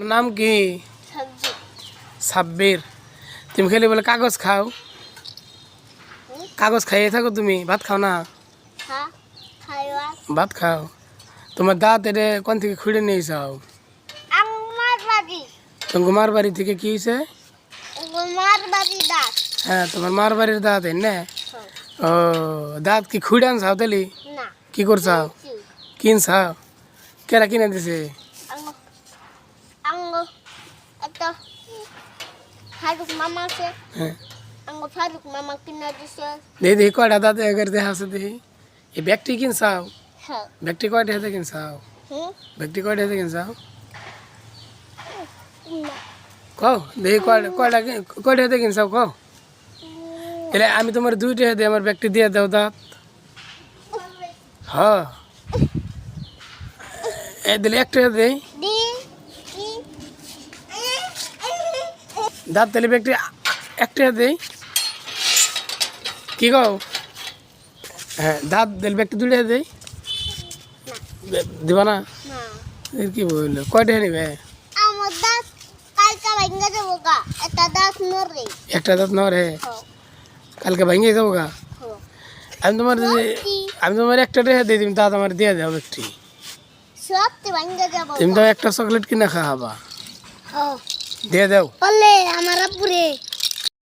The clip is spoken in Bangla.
নাম কি? সাব্বির। তুমি খেলে বলে কাগজ খাও। কাগজ খাইয়ে থাকো তুমি ভাত খাও না? হ্যাঁ ভাত। খাও। তোমার দাঁত এটা কোন থেকে খুঁড়ে নিয়ে যাও তোমার মার বাড়ি থেকে কি হয়েছে? হ্যাঁ তোমার মার বাড়ির দাঁত না? ও দাঁত কি খুঁড়ে আনছাও তাহলে? কি করছাও কিনছাও কেরা কিনে দিছে? আঙ্গ একটা ফারুক মামা আছে হ্যাঁ আঙ্গ ফারুক মামা কিনা দিছে দেখি দেখি কয়টা দাঁত এগার দেখা আছে দেখি এই ব্যাগটি কিনছাও হ্যাঁ ব্যাগটি কয়টা হাতে কিনছাও হুম ব্যাগটি কয়টা হাতে কিনছাও কও দেখি কয়টা কয়টা কয়টা হাতে কিনছাও কও এলে আমি তোমার দুইটা হাতে আমার ব্যাগটি দিয়ে দাও দাঁত হ্যাঁ দিলে একটা হাতে দেই দি কি দাঁত তাহলে ব্যাগটি একটা হাতে দেই। কি কও? হ্যাঁ দাঁত দিলে ব্যাগটি দুইটা হাতে দেই। বে- দিবা না? না। এর কি বলল? কয়টা নিবে? আমার দাঁত কালকে ভেঙে যাব গা। একটা দাঁত নড়ে একটা দাঁত নরে হ্যাঁ। কালকে ভেঙে যাব গা? হ্যাঁ। আমি তোমার যদি কি? আমি তোমার একটা রেখে দিয়ে দিম দাঁত আমার দিয়ে দেবো একটি সত্যি ভেঙে যাব তুমি তো একটা চকলেট কিনে খাওয়াবা হ্যাঁ। দিয়ে দাও। আমার আপুরে